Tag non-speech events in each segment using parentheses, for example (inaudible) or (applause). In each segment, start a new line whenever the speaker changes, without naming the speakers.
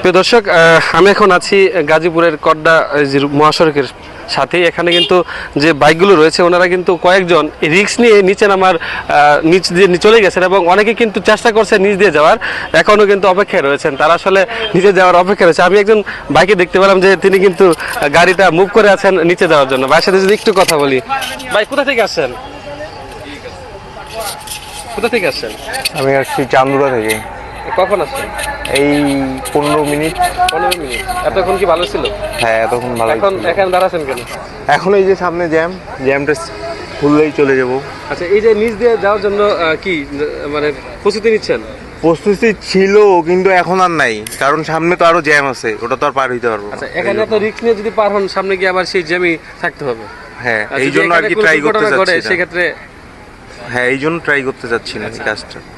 প্রিয় দর্শক আমি এখন আছি গাজীপুরের কড্ডা মহাসড়কের সাথে এখানে কিন্তু যে বাইকগুলো রয়েছে ওনারা কিন্তু কয়েকজন রিক্স নিয়ে নিচে নামার নিচ দিয়ে চলে গেছেন এবং অনেকে কিন্তু চেষ্টা করছে নিচ দিয়ে যাওয়ার এখনও কিন্তু অপেক্ষায় রয়েছেন। তারা আসলে নিচে যাওয়ার অপেক্ষা রয়েছে। আমি একজন বাইকে দেখতে পেলাম যে তিনি কিন্তু গাড়িটা মুভ করে আছেন নিচে যাওয়ার জন্য। ভাইয়ের সাথে যদি একটু কথা বলি। ভাই কোথা থেকে আসছেন? কোথা থেকে আসছেন?
আমি আসছি চান্দুরা থেকে।
কখন আসছেন?
এই পনেরো মিনিট।
পনেরো মিনিট। এতক্ষণ কি ভালো ছিল?
হ্যাঁ এতক্ষণ ভালো
এখন এখানে দাঁড়াচ্ছেন কেন?
এখন এই যে সামনে জ্যাম জ্যামটা খুললেই চলে যাব।
আচ্ছা এই যে নিচ দিয়ে যাওয়ার জন্য কি মানে প্রস্তুতি নিচ্ছেন?
প্রস্তুতি ছিল কিন্তু এখন আর নাই। কারণ সামনে তো আরও জ্যাম আছে ওটা তো আর পার হইতে পারব।
আচ্ছা এখানে তো রিস্ক নিয়ে যদি পার হন সামনে গিয়ে আবার সেই জ্যামই থাকতে হবে।
হ্যাঁ এই জন্য আর কি ট্রাই করতে চাচ্ছি
সেক্ষেত্রে
হ্যাঁ এই জন্য ট্রাই করতে চাচ্ছি না কাজটা।
আহ,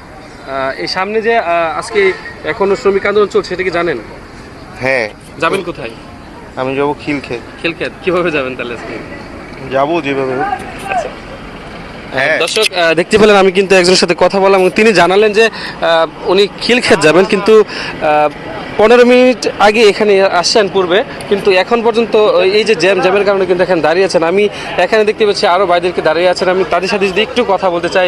এই সামনে যে আজকে এখনও শ্রমিক আন্দোলন চলছে সেটা কি জানেন?
হ্যাঁ।
যাবেন কোথায়?
আমি যাব খিলখেত
খিলখেত কীভাবে যাবেন তাহলে আজকে?
যাব যেভাবে হোক। হ্যাঁ।
দর্শক দেখতে পেলেন আমি কিন্তু একজনের সাথে কথা বললাম তিনি জানালেন যে উনি খিলক্ষেত যাবেন কিন্তু পনেরো মিনিট আগে এখানে আসছেন পূর্বে কিন্তু এখন পর্যন্ত এই যে জ্যাম জ্যামের কারণে কিন্তু এখানে দাঁড়িয়ে আছেন। আমি এখানে দেখতে পাচ্ছি আরও বাইদেরকে দাঁড়িয়ে আছেন। আমি তাদের সাথে যদি একটু কথা বলতে চাই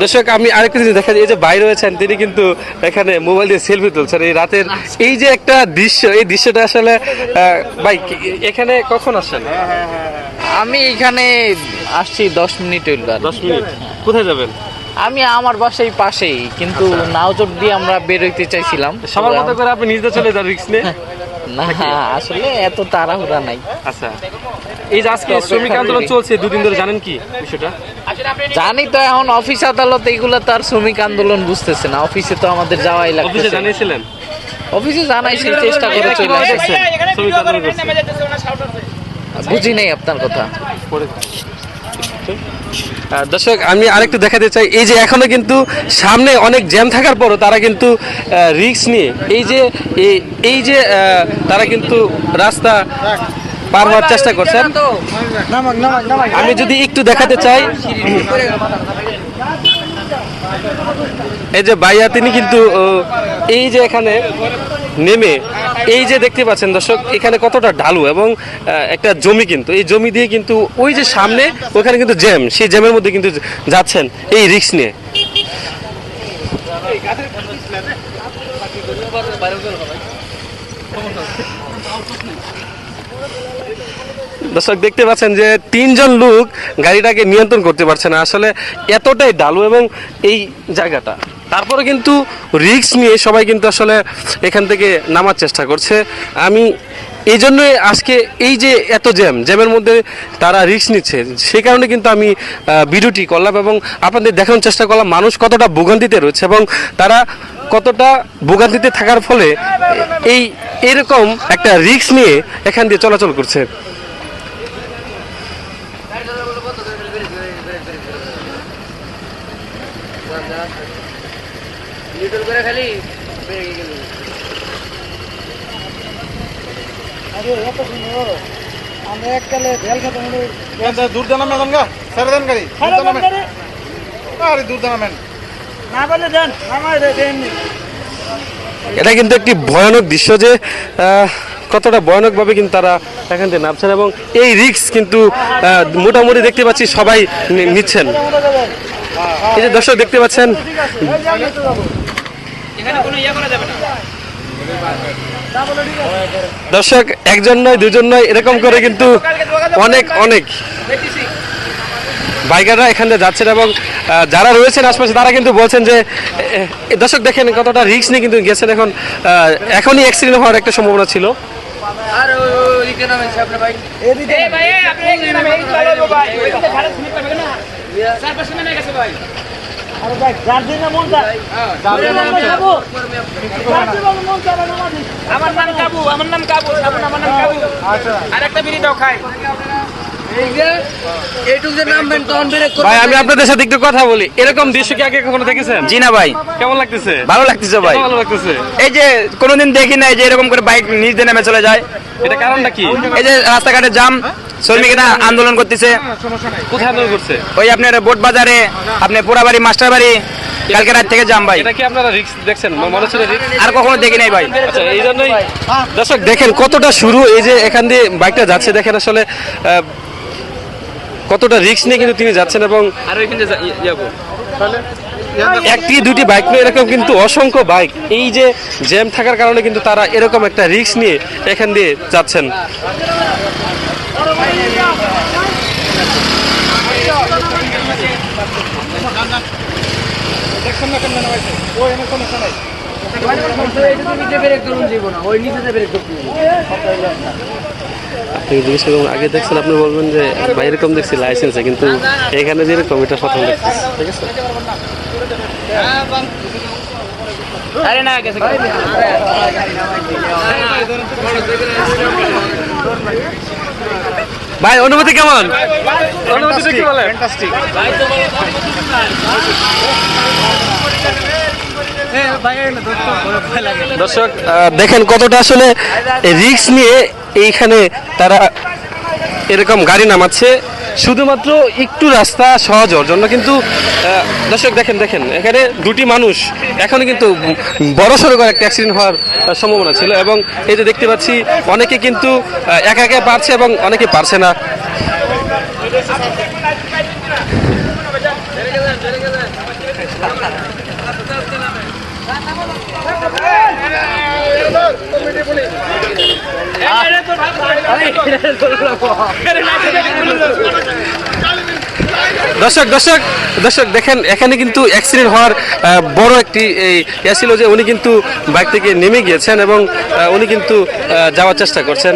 দর্শক আমি আরেকটা জিনিস দেখা এই যে বাইরে রয়েছেন তিনি কিন্তু এখানে মোবাইল দিয়ে সেলফি তুলছেন। এই রাতের এই যে একটা দৃশ্য এই দৃশ্যটা আসলে ভাই এখানে কখন আসছেন?
আমি এখানে আসছি দশ মিনিট হইল
দশ মিনিট। কোথায় যাবেন?
আমি আমার বাসায় পাশেই কিন্তু নাওচট দিয়ে আমরা বেরোইতে চাইছিলাম।
সবার মতো করে আপনি নিজে চলে যান রিক্স নিয়ে। (laughs)
না আসলে এত তাড়াহুড়া নাই।
আচ্ছা। এই যে আজকে শ্রমিক আন্দোলন চলছে দুদিন ধরে জানেন কি বিষয়টা?
জানি তো এখন অফিস আদালত এইগুলো তার শ্রমিক আন্দোলন বুঝতেছে না। অফিসে তো আমাদের যাওয়াই
অফিসে
লাগতেছে
জানিয়েছিলেন?
অফিসে জানাইছি চেষ্টা করে চলে আসছে
শ্রমিক আন্দোলন
বুঝি নাই আপনার কথা।
দর্শক, আমি আরেকটু দেখাতে চাই, এই যে এখনও কিন্তু সামনে অনেক জ্যাম থাকার পরও তারা কিন্তু রিক্স নিয়ে, এই যে এই যে তারা কিন্তু রাস্তা পার হওয়ার চেষ্টা করছেন। আমি যদি একটু দেখাতে চাই, এই যে বাইয়া তিনি কিন্তু এই যে এখানে নেমে এই যে দেখতে পাচ্ছেন দর্শক, এখানে কতটা ঢালু এবং একটা জমি কিন্তু। এই জমি দিয়ে কিন্তু ওই যে সামনে, ওখানে কিন্তু জ্যাম। সেই জ্যামের মধ্যে কিন্তু যাচ্ছেন এই রিক্স নিয়ে। দর্শক, দেখতে পাচ্ছেন যে তিনজন লোক গাড়িটাকে নিয়ন্ত্রণ করতে পারছে না। আসলে এতটাই ঢালু এবং এই জায়গাটা। তারপরে কিন্তু রিক্স নিয়ে সবাই কিন্তু আসলে এখান থেকে নামার চেষ্টা করছে। আমি এই জন্যই আজকে এই যে এত জ্যাম, জ্যামের মধ্যে তারা রিক্স নিচ্ছে, সেই কারণে কিন্তু আমি ভিডিওটি করলাম এবং আপনাদের দেখানোর চেষ্টা করলাম মানুষ কতটা ভোগান্তিতে রয়েছে এবং তারা কতটা ভোগান্তিতে থাকার ফলে এই এরকম একটা রিক্স নিয়ে এখান দিয়ে চলাচল করছে।
দুর্দানা মেন গা। ছেড়ে দেন গাড়ি দুর্দানা মেন আরে দুর্দানা মেন না বলে দেন আমার দেন
এটা কিন্তু একটি ভয়ানক দৃশ্য যে আহ, কতটা ভয়ানকভাবে কিন্তু তারা এখান থেকে নামছেন এবং এই রিক্স কিন্তু মোটামুটি দেখতে পাচ্ছি সবাই নিচ্ছেন। এই যে দর্শক দেখতে পাচ্ছেন দর্শক একজন নয় দুজন নয় এরকম করে কিন্তু অনেক অনেক বাইকাররা এখান যাচ্ছেন এবং যারা রয়েছেন আশপাশে তারা কিন্তু বলছেন যে দর্শক দেখেন কতটা রিস্ক নিয়ে কিন্তু গেছেন এখন এখনই অ্যাক্সিডেন্ট হওয়ার একটা সম্ভাবনা ছিল
আমার নাম কাবু আমার নাম কাবু সাবুন আমার নাম কাবু। আর একটা বিড়ি দাও খাই।
ভাই আমি আপনাদের সাথে একটু কথা বলি। এরকম দৃশ্য কি আগে কখনো দেখেছেন?
জি না ভাই।
কেমন লাগতেছে?
ভালো লাগতেছে ভাই।
ভালো লাগতেছে?
এই যে কোনোদিন দেখি নাই যে এরকম করে বাইক নিজ নেমে চলে যায়।
এটা কারণটা কি?
এই যে রাস্তাঘাটে জাম। শ্রমিকেরা আন্দোলন করতেছে।
কোথায় আন্দোলন করছে?
ওই আপনার বোট বাজারে আপনি পোড়াবাড়ি মাস্টার বাড়ি কালকে রাত থেকে জাম ভাই।
এটা কি আপনারা রিক্স দেখছেন? মনে হচ্ছে
আর কখনো দেখি নাই ভাই।
আচ্ছা এই জন্যই দর্শক দেখেন কতটা শুরু এই যে এখান দিয়ে বাইকটা যাচ্ছে দেখেন আসলে আহ, কতটা রিস্ক নিয়ে কিন্তু তিনি যাচ্ছেন এবং
আর ওইখানে যাব
একটি দুটি বাইক নিয়ে এরকম কিন্তু অসংখ্য বাইক। এই যে জ্যাম থাকার কারণে কিন্তু তারা এরকম একটা রিস্ক নিয়ে এখান দিয়ে যাচ্ছেন।
দেখছেন না কেন নামাইছে ও এনে সমস্যা নাই
আপনি জিজ্ঞেস করুন আগে দেখছেন আপনি বলবেন যে ভাই এরকম দেখছি লাইসেন্সে কিন্তু এখানে যে এরকম এটা প্রথম দেখতেছি ঠিক আছে
আরে না গেছে
ভাই অনুভূতি কেমন? অনুভূতি কি বলেন? দর্শক দেখেন কতটা আসলে রিক্স নিয়ে এইখানে তারা এরকম গাড়ি নামাচ্ছে। শুধুমাত্র একটু রাস্তা সহজ হওয়ার জন্য কিন্তু দর্শক দেখেন দেখেন এখানে দুটি মানুষ এখনও কিন্তু বড় সড়ো করে একটা অ্যাক্সিডেন্ট হওয়ার সম্ভাবনা ছিল এবং এই যে দেখতে পাচ্ছি অনেকে কিন্তু একা একা পারছে এবং অনেকে পারছে না দর্শক দর্শক দর্শক, দেখেন, এখানে কিন্তু অ্যাক্সিডেন্ট হওয়ার বড় একটি ইয়া ছিল যে উনি কিন্তু বাইক থেকে নেমে গিয়েছেন এবং উনি কিন্তু যাওয়ার চেষ্টা করছেন।